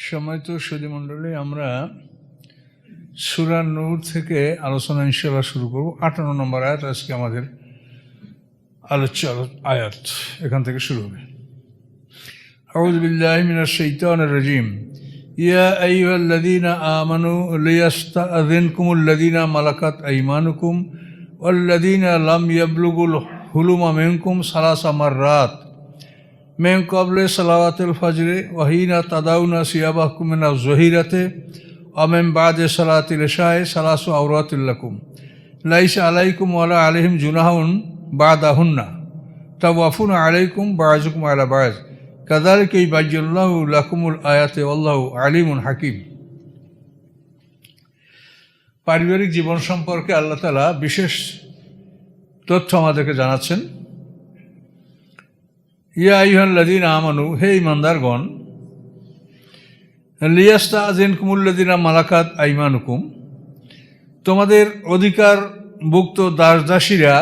সময়ত সুদী মণ্ডলী আমরা সুরা নূর থেকে আলোচনা ইনশাল্লাহ শুরু করব আটান্ন নম্বর আয়াত আজকে আমাদের আলোচ্য আলো- আয়াত এখান থেকে শুরু হবে أعوذ بالله من الشيطان الرجيم يا أيها الذين آمنوا ليستأذنكم الذين ملكت أيمانكم والذين لم يبلغوا الحلم منكم ثلاث مرات মেম কবলে সালাওয়াতুল ফজরে ওহিনা তাদাউনা সিয়াবাহকুমেনা জহিরাতে অমেম বাদে সালাতিল শাহে সালাসু আওরাতুল্লাকুম লাইস আলাইকুম আলা আলহিম জুনাহন বাদাহুন্না। তা ওয়াফুন আলাইকুম বাজুকুম আলা বাজ। কাদালিকে বাজ্যুল্লাহ লাকুমুল আয়াতে আল্লাহ আলিমুন হাকিম। পারিবারিক জীবন সম্পর্কে আল্লাহ তালা বিশেষ তথ্য আমাদেরকে জানাচ্ছেন। ইয়া ইহাল্লাদিন আমানু, হে ইমানদারগণ লিয়াস্তা আজিন কুমুল্লাদিনা মালাকাত আইমানুকুম, তোমাদের অধিকার ভুক্ত দাস দাসীরা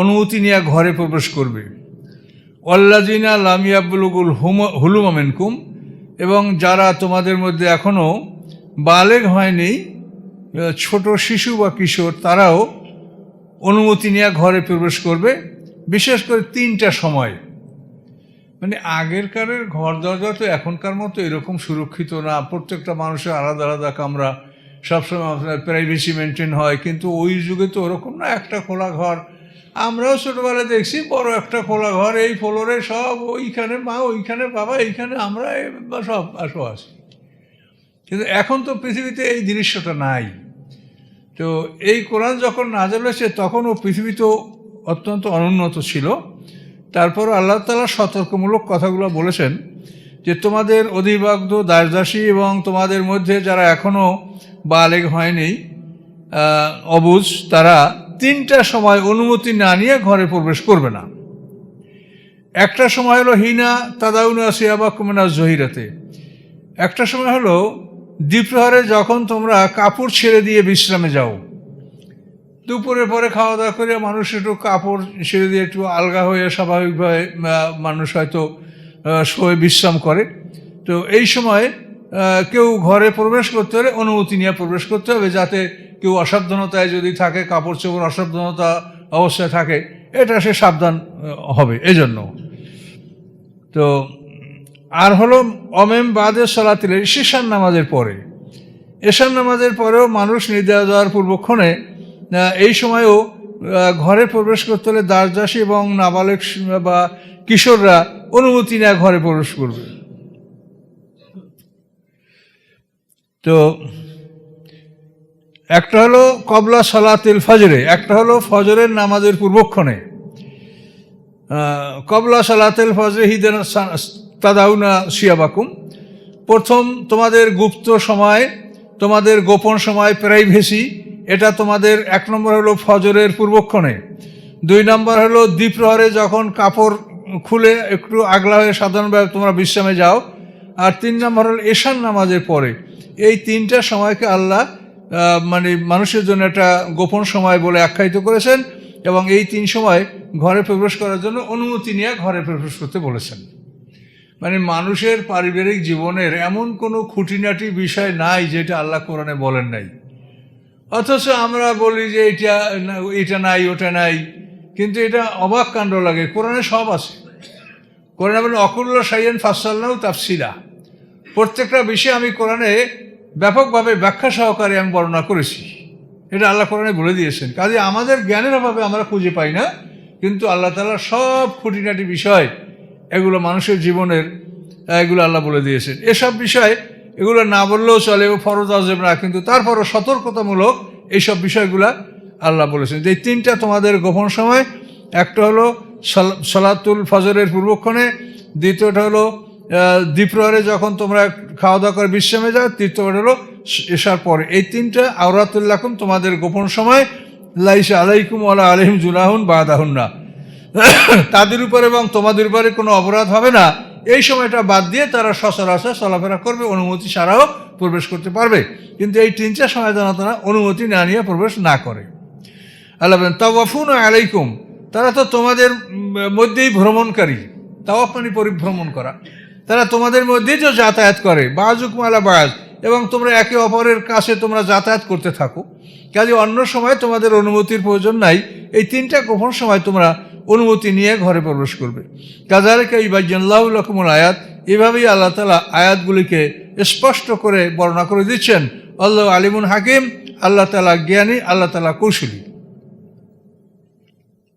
অনুমতি নিয়ে ঘরে প্রবেশ করবে। অল্লাজিনা লামিয়াবুলুগুল হুম হুলুমামেনকুম এবং যারা তোমাদের মধ্যে এখনও বালেগ হয়নি ছোট শিশু বা কিশোর, তারাও অনুমতি নিয়ে ঘরে প্রবেশ করবে। বিশেষ করে তিনটা সময়। মানে আগেরকারের ঘর দরজা তো এখনকার মতো এরকম সুরক্ষিত না। প্রত্যেকটা মানুষের আলাদা আলাদা কামরা। সবসময় আপনার প্রাইভেসি মেনটেন হয়। কিন্তু ওই যুগে তো ওরকম না, একটা খোলা ঘর। আমরাও ছোটোবেলায় দেখছি, বড় একটা খোলা ঘর, এই ফ্লোরে সব ওইখানে মা, ওইখানে বাবা, এইখানে আমরা সব আসো আসি। কিন্তু এখন তো পৃথিবীতে এই দৃশ্যটা নাই। তো এই কোরআন যখন নাজল হয়েছে, তখন ও পৃথিবী তো অত্যন্ত অনুন্নত ছিল। তারপর আল্লাহ তালা সতর্কমূলক কথাগুলো বলেছেন যে তোমাদের অধিবাগ্ধ দাসদাসী এবং তোমাদের মধ্যে যারা এখনও বালেগ হয়নি অবুজ, তারা তিনটা সময় অনুমতি না নিয়ে ঘরে প্রবেশ করবে না। একটা সময় হলো হিনা তাদাউনা সিয়াবা কুমেনা জহিরাতে। একটা সময় হলো দ্বীপ্রহরে যখন তোমরা কাপড় ছেড়ে দিয়ে বিশ্রামে যাও। দুপুরে পরে খাওয়া দাওয়া করে মানুষ একটু কাপড় ছেড়ে দিয়ে একটু আলগা হয়ে স্বাভাবিকভাবে মানুষ হয়তো শোয়ে বিশ্রাম করে। তো এই সময় কেউ ঘরে প্রবেশ করতে হলে অনুমতি নিয়ে প্রবেশ করতে হবে যাতে কেউ অসাবধানতায় যদি থাকে, কাপড় চোপড় অসাবধানতা অবস্থায় থাকে, এটা সে সাবধান হবে এজন্য। তো আর হলো অমেম বাদের সলাতিলে ঈশান নামাজের পরে। এশান নামাজের পরেও মানুষ নির্দেশ দেওয়ার পূর্বক্ষণে এই সময়েও ঘরে প্রবেশ করতে হলে দাস দাসী এবং নাবালক বা কিশোররা অনুমতি নেয় ঘরে প্রবেশ করবে। তো, একটা হলো কবলা সালাতিল ফজরে, একটা হলো ফজরের নামাজের পূর্বক্ষণে। কবলা সালাতেল ফজরে হিদেন তাদাউনা শিয়াবাকুম। প্রথম, তোমাদের গুপ্ত সময়, তোমাদের গোপন সময় প্রাইভেসি এটা তোমাদের এক নম্বর হলো ফজরের পূর্বক্ষণে। দুই নম্বর হলো দ্বীপ্রহরে যখন কাপড় খুলে একটু আগলা হয়ে সাধারণভাবে তোমরা বিশ্রামে যাও। আর তিন নম্বর হলো এশান নামাজের পরে। এই তিনটা সময়কে আল্লাহ মানে মানুষের জন্য একটা গোপন সময় বলে আখ্যায়িত করেছেন এবং এই তিন সময় ঘরে প্রবেশ করার জন্য অনুমতি নিয়ে ঘরে প্রবেশ করতে বলেছেন। মানে মানুষের পারিবারিক জীবনের এমন কোনো খুঁটিনাটি বিষয় নাই যেটা আল্লাহ কোরআনে বলেন নাই। অথচ আমরা বলি যে এটা এটা নাই, ওটা নাই। কিন্তু এটা অবাক কাণ্ড লাগে, কোরআনে সব আছে। কোরআনে বলেন, অকুল্লা সাইয়েন ফাসাল্লাহ তাফসিলা। প্রত্যেকটা বিষয়ে আমি কোরআনে ব্যাপকভাবে ব্যাখ্যা সহকারে আমি বর্ণনা করেছি। এটা আল্লাহ কোরআনে বলে দিয়েছেন। কাজে আমাদের জ্ঞানের অভাবে আমরা খুঁজে পাই না, কিন্তু আল্লাহ তালা সব খুঁটিনাটি বিষয়, এগুলো মানুষের জীবনের, এগুলো আল্লাহ বলে দিয়েছেন। এসব বিষয় এগুলো না বললেও চলে ফরজ আজম না, কিন্তু তারপরও সতর্কতামূলক এইসব বিষয়গুলা আল্লাহ বলেছেন। যে তিনটা তোমাদের গোপন সময়, একটা হলো সাল- সালাতুল ফজরের পূর্বক্ষণে, দ্বিতীয়টা হলো দ্বীপ্রহরে যখন তোমরা খাওয়া দাওয়া করে বিশ্রামে যাও, তৃতীয়টা হলো এসার পরে। এই তিনটা আওরাতুল্লাকুম তোমাদের গোপন সময়, লাইসা আলাইকুম আলা আলহিম জুলাহুন বাদাহুন না তাদের উপর এবং তোমাদের উপরে কোনো অপরাধ হবে না। এই সময়টা বাদ দিয়ে তারা সচরাচর চলাফেরা করবে, অনুমতি ছাড়াও প্রবেশ করতে পারবে। কিন্তু এই তিন, চার সময় যেন তারা অনুমতি না নিয়ে প্রবেশ না করে। আল্লাহ বলেন, তাওয়াফুন আলাইকুম। তারা তো তোমাদের মধ্যেই ভ্রমণকারী। তাওয়াফ মানে পরিভ্রমণ করা। তারা তোমাদের মধ্যেই তো যাতায়াত করে বাজুক মালা বাজ, এবং তোমরা একে অপরের কাছে তোমরা যাতায়াত করতে থাকো। কাজে অন্য সময় তোমাদের অনুমতির প্রয়োজন নাই। এই তিনটা গোপন সময় তোমরা অনুমতি নিয়ে ঘরে প্রবেশ করবে। কাজারেকে এই বাইজাল্লাহ লকমুল আয়াত। এভাবেই আল্লাহ তালা আয়াতগুলিকে স্পষ্ট করে বর্ণনা করে দিচ্ছেন। আল্লাহ আলিমুন হাকিম, আল্লাহ তালা জ্ঞানী, আল্লাহ তালা কৌশলী।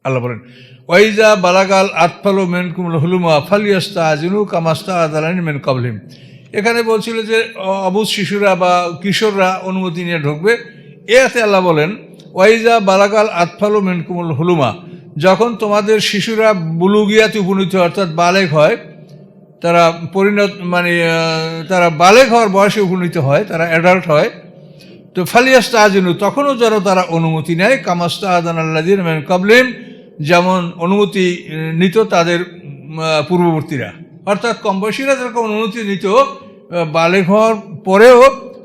আল্লাহ বলেন ওয়াইজা বালাগাল আতফালো মেন কুমল হুলুমা ফালিয়াস্তা আজিনু কামাস্তা আদালানি মেন কাবলিম এখানে বলছিল যে অ- অবুজ শিশুরা বা কিশোররা অনুমতি নিয়ে ঢুকবে। এতে আল্লাহ বলেন ওয়াইজা বালাগাল আতফালো মেন কুমল হুলুমা। যখন তোমাদের শিশুরা বুলুগিয়াতে উপনীত অর্থাৎ বালেক হয়, তারা পরিণত মানে তারা বালেক হওয়ার বয়সে উপনীত হয়, তারা অ্যাডাল্ট হয়, তো ফালিয়াস্তা আজিনু তখনও যেন তারা অনুমতি নেয় কামাস্তা আদান আল্লাদিন মেন কাবলিম যেমন অনুমতি নিত তাদের পূর্ববর্তীরা। অর্থাৎ কম বয়সীরা যেরকম অনুমতি নিত বালেক হওয়ার পরেও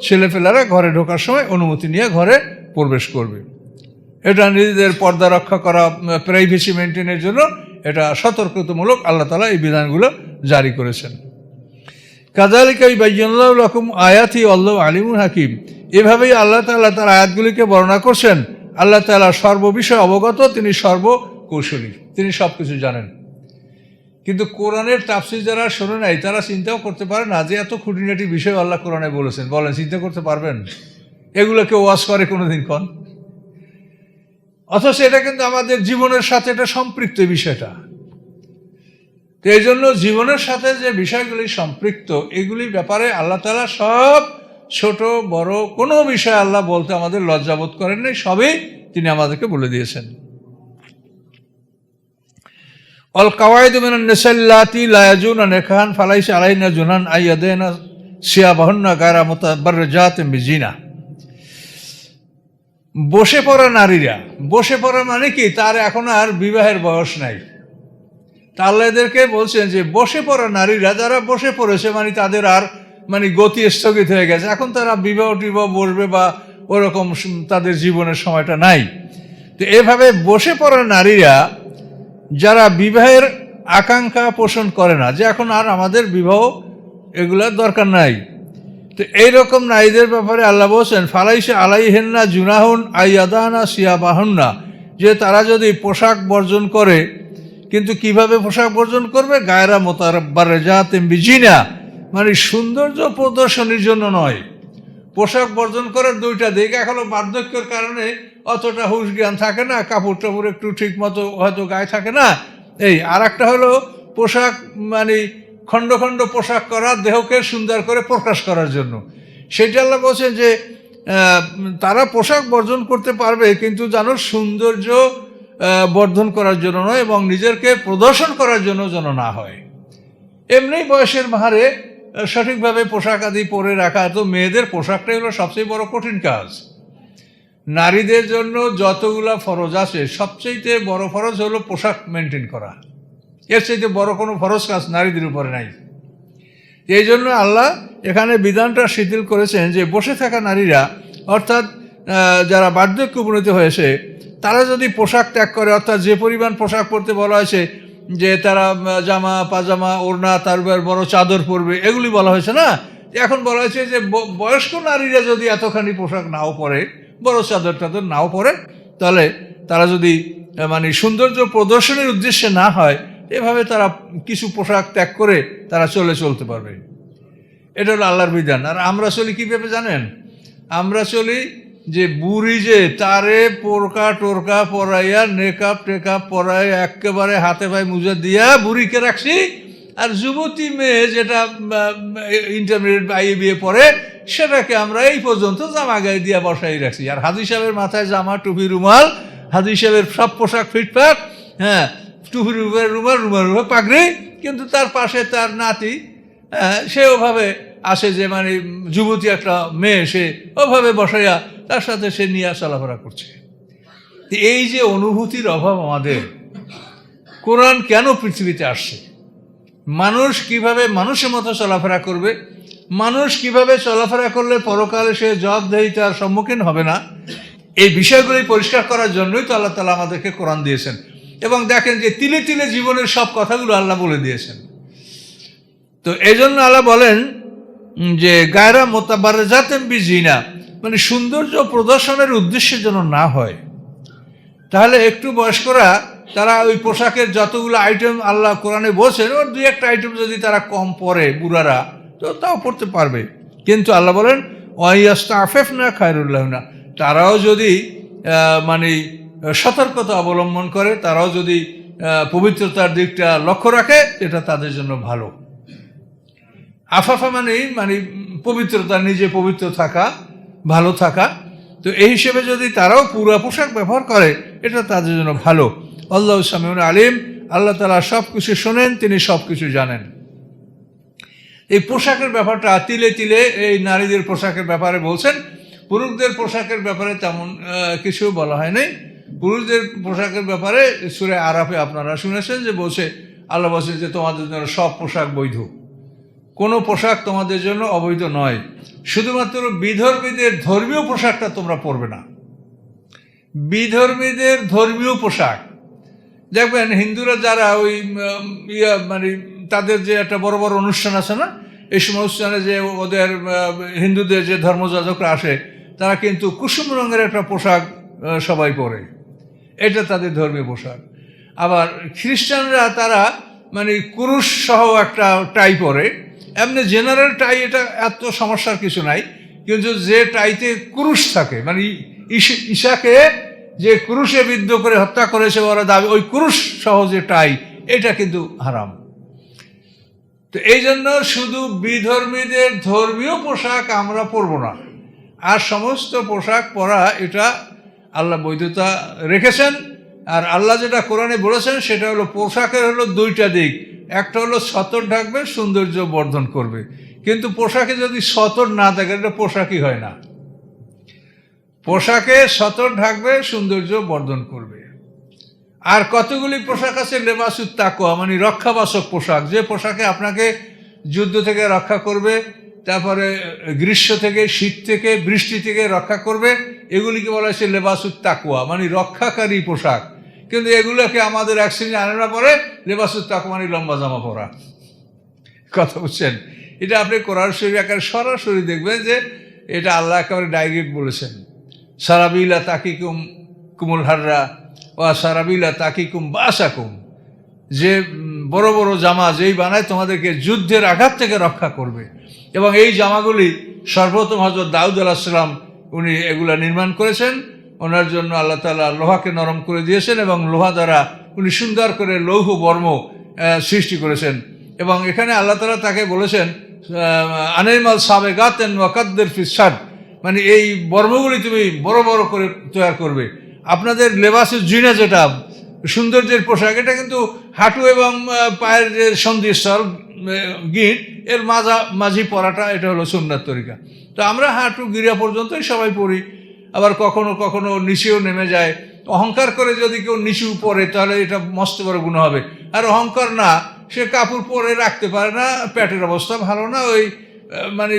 ছেলেপেলারা ঘরে ঢোকার সময় অনুমতি নিয়ে ঘরে প্রবেশ করবে। এটা নিজেদের পর্দা রক্ষা করা প্রাইভেসি মেনটেনের জন্য এটা সতর্কতামূলক আল্লাহ তালা এই বিধানগুলো জারি করেছেন। কাজালিকা বাইজাল্লাহ রকম আয়াতি আল্লাহ আলিমুল হাকিম। এভাবেই আল্লাহ তাআলা তার আয়াতগুলিকে বর্ণনা করছেন। আল্লাহ তাআলা সর্ববিষয়ে অবগত, তিনি সর্বকৌশলী, তিনি সব কিছু জানেন। কিন্তু কোরআনের তাফসির যারা শোনে নাই, তারা চিন্তাও করতে পারে না যে এত খুঁটিনাটি বিষয় আল্লাহ কোরআনে বলেছেন। বলেন, চিন্তা করতে পারবেন? এগুলোকে ওয়াশ করে কোনোদিন কন? অথচ এটা কিন্তু আমাদের জীবনের সাথে এটা সম্পৃক্ত বিষয়টা। তো এই জন্য জীবনের সাথে যে বিষয়গুলি সম্পৃক্ত, এগুলি ব্যাপারে আল্লাহ তালা সব ছোট, বড় কোনো বিষয় আল্লাহ বলতে আমাদের লজ্জাবোধ করেন নাই, সবই তিনি আমাদেরকে বলে দিয়েছেন। অল কাওয়াইদ মিনান নিসাল্লাতি লা ইয়াজুনা নিকাহান, ফালাইসা আলাইনা জুনান আইয়াদেনা সিয়াবাহুন্না গায়রা মুতাবাররাজাতিন বিজিনা। বসে পড়া নারীরা। বসে পড়া মানে কি? তার এখন আর বিবাহের বয়স নাই। তাহলে এদেরকে বলছেন যে, বসে পড়া নারীরা, যারা বসে পড়েছে মানে তাদের আর মানে গতি স্থগিত হয়ে গেছে। এখন তারা বিবাহ টিবাহ বসবে বা ওরকম তাদের জীবনের সময়টা নাই। তো এভাবে বসে পড়া নারীরা যারা বিবাহের আকাঙ্ক্ষা পোষণ করে না, যে এখন আর আমাদের বিবাহ এগুলোর দরকার নাই। তো এইরকম নারীদের ব্যাপারে আল্লাহ বলছেন, ফালাইসে আলাইহেন্না জুনাহুন আইয়াদানা সিয়াবাহন্না। যে তারা যদি পোশাক বর্জন করে, কিন্তু কীভাবে পোশাক বর্জন করবে? গায়রা মোতারব্বার রেজাতেম বিজিনা। মানে সৌন্দর্য প্রদর্শনীর জন্য নয়। পোশাক বর্জন করার দুইটা দিক। এখনও বার্ধক্যের কারণে অতটা হুশ জ্ঞান থাকে না, কাপড় টাপড় একটু ঠিক মতো হয়তো গায়ে থাকে না। এই আর একটা হলো পোশাক মানে খণ্ড খণ্ড পোশাক করা, দেহকে সুন্দর করে প্রকাশ করার জন্য। সেটা আল্লাহ বলছেন যে তারা পোশাক বর্জন করতে পারবে, কিন্তু জানো সৌন্দর্য বর্ধন করার জন্য নয়, এবং নিজেকে প্রদর্শন করার জন্য যেন না হয়। এমনি বয়সের ভারে সঠিকভাবে পোশাক আদি পরে রাখা, তো মেয়েদের পোশাকটাই হলো সবচেয়ে বড় কঠিন কাজ। নারীদের জন্য যতগুলা ফরজ আছে সবচেয়ে বড় ফরজ হলো পোশাক মেনটেন করা। এর চাইতে বড় কোনো ফরজ কাজ নারীদের উপরে নাই। এই জন্য আল্লাহ এখানে বিধানটা শিথিল করেছেন যে বসে থাকা নারীরা, অর্থাৎ যারা বার্ধক্য উপনীত হয়েছে, তারা যদি পোশাক ত্যাগ করে, অর্থাৎ যে পরিমাণ পোশাক পরতে বলা হয়েছে, যে তারা জামা, পাজামা, ওড়না তারপর বড় চাদর পরবে, এগুলি বলা হয়েছে না? এখন বলা হয়েছে যে বয়স্ক নারীরা যদি এতখানি পোশাক নাও পরে, বড় চাদর টাদর নাও পরে, তাহলে তারা যদি মানে সৌন্দর্য প্রদর্শনের উদ্দেশ্যে না হয় এভাবে তারা কিছু পোশাক ত্যাগ করে তারা চলে চলতে পারবে। এটা হলো আল্লাহর বিধান। আর আমরা চলি কীভাবে জানেন? আমরা চলি যে বুড়ি যে তারে পোরকা টোরকা পরাইয়া নেকাপ টেকাপ পরাই একেবারে হাতে পায়ে মুজা দিয়া বুড়িকে রাখছি, আর যুবতী মেয়ে যেটা ইন্টারমিডিয়েট বা বিয়ে পড়ে, সেটাকে আমরা এই পর্যন্ত জামা গায়ে দিয়া বসাই রাখছি। আর হাজি সাহেবের মাথায় জামা, টুপি, রুমাল, হাজি সাহেবের সব পোশাক ফিটফাট হ্যাঁ টুপির উপরে রুমাল রুমাল উপরে পাগড়ি, কিন্তু তার পাশে তার নাতি সে ওভাবে আসে যে মানে যুবতী একটা মেয়ে, সে ওভাবে বসাইয়া তার সাথে সে নিয়ে চলাফেরা করছে। এই যে অনুভূতির অভাব আমাদের, কোরআন কেন পৃথিবীতে আসছে? মানুষ কীভাবে মানুষের মতো চলাফেরা করবে? মানুষ কীভাবে চলাফেরা করলে পরকালে সে জবাবদেহিতার সম্মুখীন হবে না? এই বিষয়গুলি পরিষ্কার করার জন্যই তো আল্লাহ তালা আমাদেরকে কোরআন দিয়েছেন। এবং দেখেন যে তিলে তিলে জীবনের সব কথাগুলো আল্লাহ বলে দিয়েছেন। তো এই জন্য আল্লাহ বলেন যে গায়রা মোতাবারে যাতেন বিজিনা মানে সৌন্দর্য প্রদর্শনের উদ্দেশ্যে যেন না হয়। তাহলে একটু বয়স্করা, তারা ওই পোশাকের যতগুলো আইটেম আল্লাহ কোরআনে বলছেন, ওর দুই একটা আইটেম যদি তারা কম পরে বুড়ারা, তো তাও পড়তে পারবে। কিন্তু আল্লাহ বলেন ওয়াইয়াস্তা আফেফ না খায়রুল্লাহ না তারাও যদি মানে সতর্কতা অবলম্বন করে, তারাও যদি পবিত্রতার দিকটা লক্ষ্য রাখে, এটা তাদের জন্য ভালো। আফাফা মানে মানে পবিত্রতা, নিজে পবিত্র থাকা, ভালো থাকা। তো এই হিসেবে যদি তারাও পুরা পোশাক ব্যবহার করে, এটা তাদের জন্য ভালো। আল্লাহ সামিউন আলিম, আল্লাহ তালা সব কিছু শোনেন, তিনি সব কিছু জানেন। এই পোশাকের ব্যাপারটা তিলে তিলে এই নারীদের পোশাকের ব্যাপারে বলছেন, পুরুষদের পোশাকের ব্যাপারে তেমন কিছু বলা হয় নাই পুরুষদের পোশাকের ব্যাপারে সুরে আরাফে আপনারা শুনেছেন যে বলছে, আল্লাহ বলছে যে তোমাদের জন্য সব পোশাক বৈধ। কোনো পোশাক তোমাদের জন্য অবৈধ নয়। শুধুমাত্র বিধর্মীদের ধর্মীয় পোশাকটা তোমরা পরবে না। বিধর্মীদের ধর্মীয় পোশাক। দেখবেন হিন্দুরা যারা ওই ইয়া মানে তাদের যে একটা বড় বড় অনুষ্ঠান আছে না, এই সময় অনুষ্ঠানে যে ওদের হিন্দুদের যে ধর্মযাজকরা আসে, তারা কিন্তু কুসুম রঙের একটা পোশাক সবাই পরে। এটা তাদের ধর্মীয় পোশাক। আবার খ্রিস্টানরা তারা মানে কুরুশ সহ একটা টাই পরে। এমনি জেনারেল টাই এটা এত সমস্যার কিছু নাই, কিন্তু যে টাইতে কুরুশ থাকে মানে ঈশাকে যে কুরুশে বিদ্ধ করে হত্যা করেছে ওরা দাবি, ওই কুরুশ সহ যে টাই, এটা কিন্তু হারাম। তো এই জন্য শুধু বিধর্মীদের ধর্মীয় পোশাক আমরা পরব না। আর সমস্ত পোশাক পরা এটা আল্লাহ বৈধতা রেখেছেন, আর আল্লাহ যেটা কোরআনে বলেছেন সেটা হলো পোশাকের হলো দুইটা দিক। একটা হলো সতর ঢাকবে, সৌন্দর্য বর্ধন করবে। কিন্তু পোশাকে যদি সতর না থাকে, এটা পোশাকই হয় না। পোশাকে সতর ঢাকবে, সৌন্দর্য বর্ধন করবে। আর কতগুলি পোশাক আছে? লেবাসুত তাকুয়া মানে রক্ষাবাসক পোশাক। যে পোশাকে আপনাকে যুদ্ধ থেকে রক্ষা করবে তারপরে গ্রীষ্ম থেকে, শীত থেকে, বৃষ্টি থেকে রক্ষা করবে। এগুলিকে বলা হয়েছে লেবাসুত তাকুয়া মানে রক্ষাকারী পোশাক। কিন্তু এগুলোকে আমাদের এক শ্রেণি আনে না পরে লেবাসুত তাকুয়া মানে লম্বা জামা পরা। কথা বুঝছেন? এটা আপনি কোরআন শরীফ একেবারে সরাসরি দেখবেন যে এটা আল্লাহ একেবারে ডাইরেক্ট বলেছেন। সারাবিলা তাকিকুম কুমুল হাররা ও সারাবিলা তাকিকুম বাসাকুম। যে বড় বড় জামা যেই বানায় তোমাদেরকে যুদ্ধের আঘাত থেকে রক্ষা করবে। এবং এই জামাগুলি সর্বপ্রথম হজরত দাউদ আলাহিসাল্লাম উনি এগুলা নির্মাণ করেছেন। ওনার জন্য আল্লাহ তালা লোহাকে নরম করে দিয়েছেন এবং লোহা দ্বারা উনি সুন্দর করে লৌহ বর্ম সৃষ্টি করেছেন। এবং এখানে আল্লাহ তালা তাকে বলেছেন আনেমাল সাবে গাতেন ওয়াকাদ্দের ফিসাদ মানে এই বর্মগুলি তুমি বড় বড় করে তৈরি করবে। আপনাদের লেবাসের জিনা যেটা সৌন্দর্যের পোশাক, এটা কিন্তু হাঁটু এবং পায়ের যে সন্ধিস্থল গিট, এর মাজা, মাঝি পরাটা, এটা হলো সুন্নার তরিকা। তো আমরা হাঁটু গিরা পর্যন্তই সবাই পড়ি। আবার কখনো কখনো নিচেও নেমে যায়। অহংকার করে যদি কেউ নিচু পরে তাহলে এটা মস্ত বড় গুণ হবে। আর অহংকার না, সে কাপড় পরে রাখতে পারে না, প্যাটের অবস্থা ভালো না, ওই মানে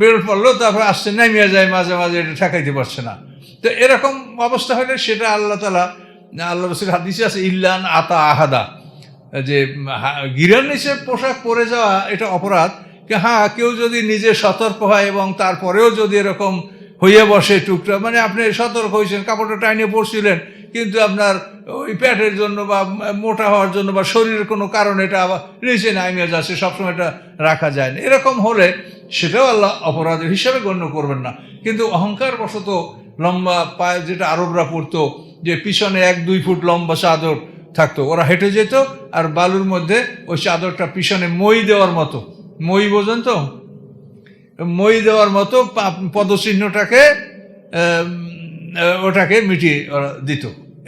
বের পড়ল তারপর আসছে নামিয়ে যায়, মাঝে মাঝে এটা ঠেকাইতে পারছে না। তো এরকম অবস্থা হলে সেটা আল্লাহ তালা আল্লাহ রসুল হাদিসে আছে, ইল্লান আতা আহাদা। যে গিরার নিচে পোশাক পরে যাওয়া, এটা অপরাধ। হ্যাঁ কেউ যদি নিজে সতর্ক হয় এবং তারপরেও যদি এরকম হইয়ে বসে টুকটা মানে আপনি সতর্ক হয়েছেন কাপড়টা টাইনে পড়ছিলেন কিন্তু আপনার ওই প্যাটের জন্য বা মোটা হওয়ার জন্য বা শরীরের কোনো কারণে এটা আবার নিচে নামিয়ে যাচ্ছে সবসময় এটা রাখা যায় না। এরকম হলে সেটাও আল্লাহ অপরাধের হিসাবে গণ্য করবেন না। কিন্তু অহংকার বশত লম্বা পায়ে যেটা আরবরা পরতো যে পিছনে এক, দুই ফুট লম্বা চাদর থাকতো। ওরা হেঁটে যেত আর বালুর মধ্যে ওই চাদরটা পিছনে মই দেওয়ার মতো। মই বোঝেন তো? মই দেওয়ার মতো পদচিহ্নটাকে ওটাকে মিটিয়ে ওরা দিত।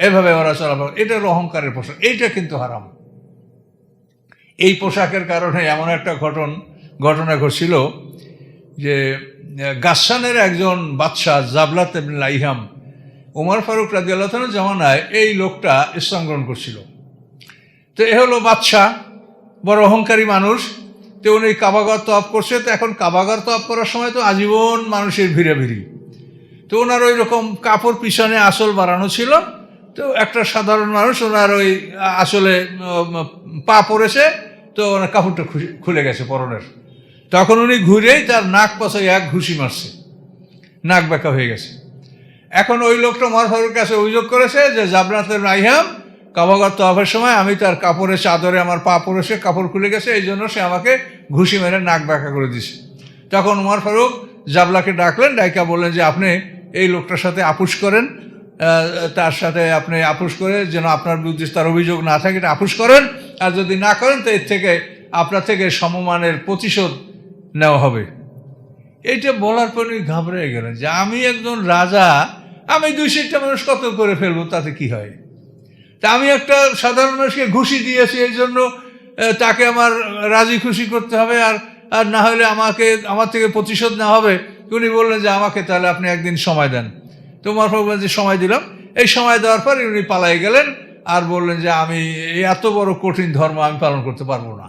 এভাবে ওরা চলাফল এটা অহংকারের পোশাক। এইটা কিন্তু হারাম। এই পোশাকের কারণে এমন একটা ঘটন, ঘটনা ঘটছিল যে গাসানের একজন বাদশাহ জাবলাত ইবনে লাইহাম ওমর ফারুক রাজি আল্লাহ জামানায় এই লোকটা ইসলাম গ্রহণ করছিল। তো এ হলো বাদশাহ, বড় অহংকারী মানুষ। তো উনি কাবাগর তপ করছে। তো এখন কাবাগর তপ করার সময় তো আজীবন মানুষের ভিড়ে ভিড়ি। তো ওনার ওই রকম কাপড় পিছনে আসল বাড়ানো ছিল। তো একটা সাধারণ মানুষ ওনার ওই আসলে পা পড়েছে তো ওনার কাপড়টা খুলে গেছে পরনের। তখন উনি ঘুরেই তার নাক পাশে এক ঘুষি মারছে। নাক বেঁকা হয়ে গেছে। এখন ওই লোকটা উমর ফারুক কাছে অভিযোগ করেছে যে জাবরাতের রাইহাম কাবাগত তফের সময় আমি তার কাপড়ের চাদরে আমার পা পড়েছে, কাপড় খুলে গেছে, এই জন্য সে আমাকে ঘুষি মেরে নাক ব্যাকা করে দিছে তখন উমর ফারুক জাবলাকে ডাকলেন, ডাইকা বললেন যে আপনি এই লোকটার সাথে আপুস করেন তার সাথে আপনি আপুস করে যেন আপনার বিরুদ্ধে তার অভিযোগ না থাকে, এটা আপুস করেন, আর যদি না করেন তো এর থেকে আপনার থেকে সমমানের প্রতিশোধ নেওয়া হবে। এইটা বলার পর ঘাবড়ে গেলেন যে আমি একজন রাজা আমি দুই চারটা মানুষ কত করে ফেলব, তাতে কি হয়? তা আমি একটা সাধারণ মানুষকে ঘুষি দিয়েছি, এই জন্য তাকে আমার রাজি খুশি করতে হবে, আর আর না হলে আমাকে, আমার থেকে প্রতিশোধ না হবে। উনি বললেন যে, আমাকে তাহলে আপনি একদিন সময় দেন। তোমার বললেন যে, সময় দিলাম। এই সময় দেওয়ার পর উনি পালাই গেলেন, আর বললেন যে, আমি এত বড় কঠিন ধর্ম আমি পালন করতে পারব না।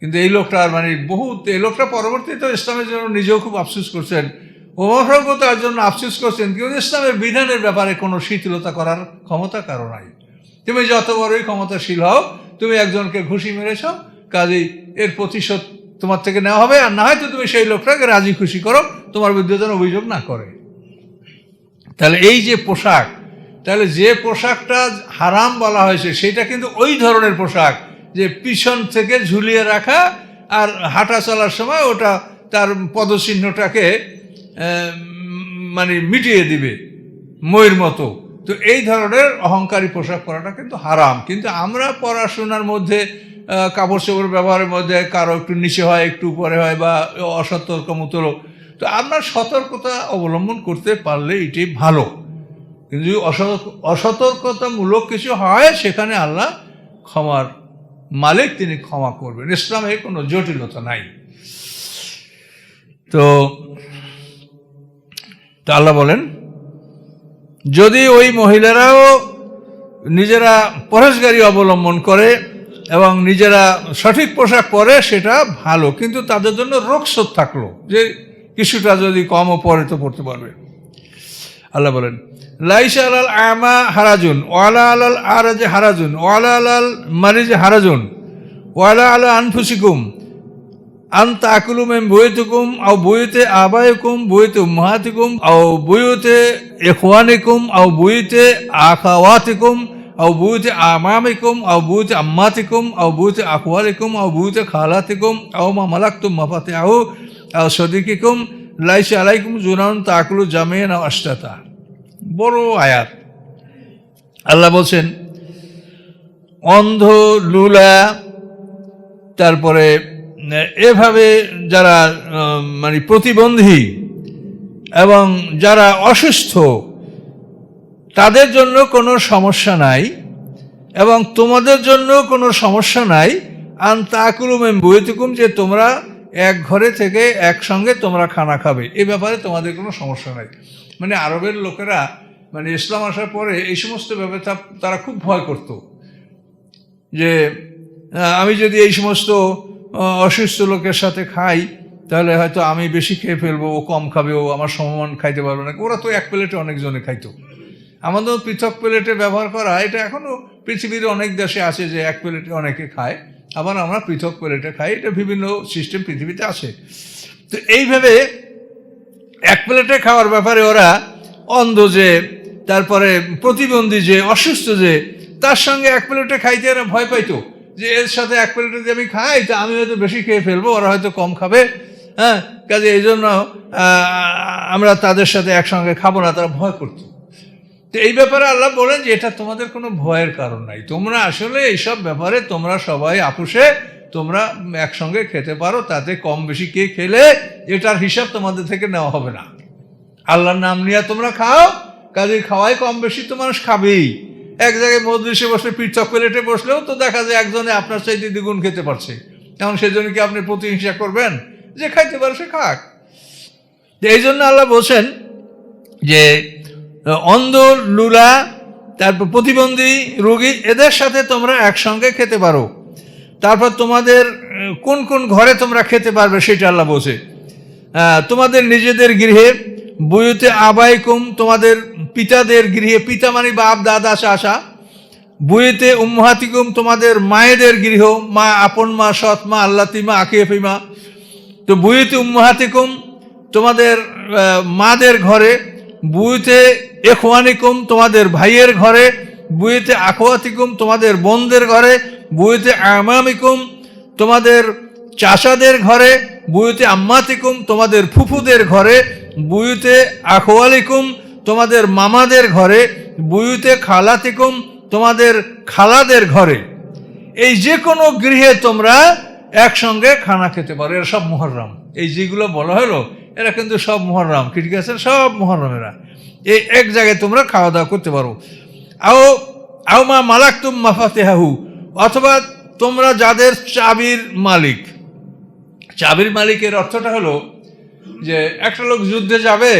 কিন্তু এই লোকটার মানে বহুত, এই লোকটা পরবর্তীতে ইসলামের জন্য নিজেও খুব আফসোস করছেন। ওমরফরও তার জন্য আফসোস করছেন কিন্তু ইসলামের বিধানের ব্যাপারে কোনো শিথিলতা করার ক্ষমতা কারও নাই। তুমি যত বড়ই ক্ষমতাশীল হও, তুমি একজনকে ঘুষি মেরেছ, কাজেই এর প্রতিশোধ তোমার থেকে নেওয়া হবে। আর না হয়তো তুমি সেই লোকটাকে রাজি খুশি করো, তোমার বিরুদ্ধে যেন অভিযোগ না করে। তাহলে এই যে পোশাক, তাহলে যে পোশাকটা হারাম বলা হয়েছে, সেটা কিন্তু ওই ধরনের পোশাক যে পিছন থেকে ঝুলিয়ে রাখা আর হাঁটা চলার সময় ওটা তার পদচিহ্নটাকে মানে মিটিয়ে দিবে ময়ের মতো। তো এই ধরনের অহংকারী পোশাক পরাটা কিন্তু হারাম। কিন্তু আমরা পড়াশোনার মধ্যে কাপড় চোপড় ব্যবহারের মধ্যে কারও একটু নিচে হয়, একটু উপরে হয় বা অসতর্ক তো আমরা সতর্কতা অবলম্বন করতে পারলে এটি ভালো। কিন্তু অসতর্কতামূলক কিছু হয়, সেখানে আল্লাহ ক্ষমার মালিক তিনি ক্ষমা করবেন। ইসলামে কোনো জটিলতা নাই। তো তা আল্লাহ বলেন, যদি ওই মহিলারাও নিজেরা পরেশগারি অবলম্বন করে এবং নিজেরা সঠিক পোশাক পরে, সেটা ভালো। কিন্তু তাদের জন্য রোগশোধ থাকল, যে কিছুটা যদি কমও পরে তো পড়তে পারবে। আল্লাহ বলেন, লাইসা আলাল আমা হারাজুন, ওয়ালা আলাল আরাজে হারাজুন, ওয়ালা আলাল মারিজে হারাজুন, ওয়ালা আলা আনফুসিকুম আন তাকুলু মেম বুয়তুকুম আও বুয়তে আবায়কুম বুয়তে উম্মাহাতিকুম, আও বুয়তে ইখওয়ানিকুম, আও বুয়তে আখাওয়াতিকুম, আও বুয়তে আমামিকুম, আও বুয়তে আম্মাতিকুম, আও বুয়তে আখওয়ালিকুম, আও বুয়তে খালাতিকুম, আও মা মালাকতুম মাফাতিআহু, আও সদিকিকুম, লাইসা আলাইকুম জুনান তাকুলু জামিয়ান আও আশতাতা। বড় আয়াত। আল্লাহ বলছেন, অন্ধ লুলা, তারপরে এভাবে যারা মানে প্রতিবন্ধী এবং যারা অসুস্থ, তাদের জন্য কোনো সমস্যা নাই এবং তোমাদের জন্য কোনো সমস্যা নাই। আন তাকুলুম বইতুকুম যে তোমরা এক ঘরে থেকে একসঙ্গে তোমরা খানা খাবে। এ ব্যাপারে তোমাদের কোনো সমস্যা নাই। মানে আরবের লোকেরা মানে ইসলাম আসার পরে এই সমস্ত ব্যাপারে তারা খুব ভয় করতো। যে আমি যদি এই সমস্ত অসুস্থ লোকের সাথে খাই, তাহলে হয়তো আমি বেশি খেয়ে ফেলব, ও কম খাবে, ও আমার সমমান খাইতে পারবে না। ওরা তো এক প্লেটে অনেকজনে খাইতো। আমাদের পৃথক প্লেটে ব্যবহার করা, এটা এখনও পৃথিবীর অনেক দেশে আছে যে এক প্লেটে অনেকে খায়, আবার আমরা পৃথক প্লেটে খাই, এটা বিভিন্ন সিস্টেম পৃথিবীতে আছে। তো এইভাবে এক প্লেটে খাওয়ার ব্যাপারে ওরা অন্ধ যে, তারপরে প্রতিবন্ধী যে, অসুস্থ যে, তার সঙ্গে এক প্লেটে খাইতে এরা ভয় পাইতো। যে এর সাথে এক প্লেট যদি আমি খাই, তা আমি হয়তো বেশি খেয়ে ফেলব, ওরা হয়তো কম খাবে। হ্যাঁ? কাজে এই জন্য আমরা তাদের সাথে একসঙ্গে খাব না, তারা ভয় করতো। তো এই ব্যাপারে আল্লাহ বলেন যে, এটা তোমাদের কোনো ভয়ের কারণ নাই। তোমরা আসলে এইসব ব্যাপারে তোমরা সবাই আপুষে তোমরা একসঙ্গে খেতে পারো, তাতে কম বেশি কে খেলে, এটার হিসাব তোমাদের থেকে নেওয়া হবে না। আল্লাহর নাম নিয়ে তোমরা খাও, কাজে খাওয়াই কম বেশি তো মানুষ খাবেই। এক জায়গায় মজলিসে বসে পৃথক প্লেটে বসলেও তো দেখা যায় একজনে আপনার চাইতে দ্বিগুণ খেতে পারছে। এখন সেজন্য কি আপনি প্রতিহিংসা করবেন? যে খাইতে পারে সে খাক। এই জন্য আল্লাহ বলছেন যে অন্ধ লুলা, তারপর প্রতিবন্ধী, রোগী, এদের সাথে তোমরা একসঙ্গে খেতে পারো। তারপর তোমাদের, কোন কোন ঘরে তোমরা খেতে পারবে সেটা আল্লাহ বলছে। তোমাদের নিজেদের গৃহে বুয়ুতে আবাইকুম তোমাদের পিতাদের গৃহে পিতা মানে বাপ দাদা চাষা বুয়েতে উম্মাহাতিকুম তোমাদের মায়েদের গৃহ, মা আপন মা, সৎ মা আল্লাতিমা আকিফিমা তো বুয়েতে উম্মাহাতিকুম তোমাদের মাদের ঘরে বুয়েতে এখওয়ানিকুম তোমাদের ভাইয়ের ঘরে বুয়েতে আখওয়াতিকুম তোমাদের বোনদের ঘরে বুয়েতে আমামিকুম তোমাদের চাষাদের ঘরে বুয়েতে আম্মাতিকুম তোমাদের ফুফুদের ঘরে বুয়েতে আখওয়ালিকুম, তোমাদের মামাদের ঘরে, বুয়েতে খালাতিকুম, তোমাদের খালাদের ঘরে। এই যে কোনো গৃহে তোমরা একসঙ্গে খানা খেতে পারো, এরা সব মহরম এই যেগুলো বলা হলো, এরা কিন্তু সব মহরম ঠিক আছে? সব মহরমেরা এই এক জায়গায় তোমরা খাওয়া দাওয়া করতে পারো। আও আও মা মালাক্তুম মাফাতেহাহু, অথবা তোমরা যাদের চাবির মালিক। চাবির মালিকের অর্থটা হলো যে একটা লোক যুদ্ধে যাবে,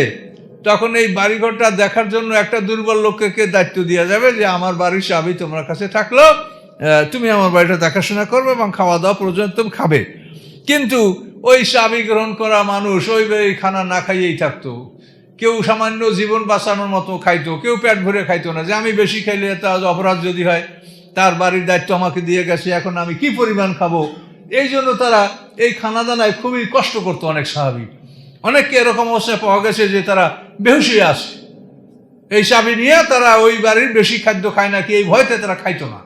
তখন এই বাড়িঘরটা দেখার জন্য একটা দুর্বল লোককে কে দায়িত্ব দেওয়া যাবে যে, আমার বাড়ির চাবি তোমার কাছে থাকল তুমি আমার বাড়িটা দেখাশোনা করবে এবং খাওয়া দাওয়া প্রয়োজন তুমি খাবে। কিন্তু ওই চাবি গ্রহণ করা মানুষ, ওই খানা না খাইয়েই থাকতো। কেউ সামান্য জীবন বাঁচানোর মতো খাইতো, কেউ পেট ভরে খাইতো না। যে, আমি বেশি খাইলে তার অপরাধ যদি হয়, তার বাড়ির দায়িত্ব আমাকে দিয়ে গেছে, এখন আমি কি পরিমাণ খাব? এই জন্য তারা এই খানা দানায় খুবই কষ্ট করতো অনেক স্বাভাবিক অনেককে এরকম অবস্থায় পাওয়া গেছে যে তারা বেহুশি আছে এই চাবি নিয়ে তারা ওই বাড়ির বেশি খাদ্য খায় না কি এই ভয়তে তারা খাইতো না।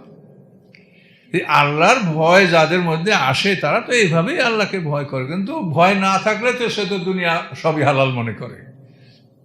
আল্লাহর ভয় যাদের মধ্যে আসে তারা তো এইভাবেই আল্লাহকে ভয় করে, কিন্তু ভয় না থাকলে তো সে তো দুনিয়া সবই হালাল মনে করে।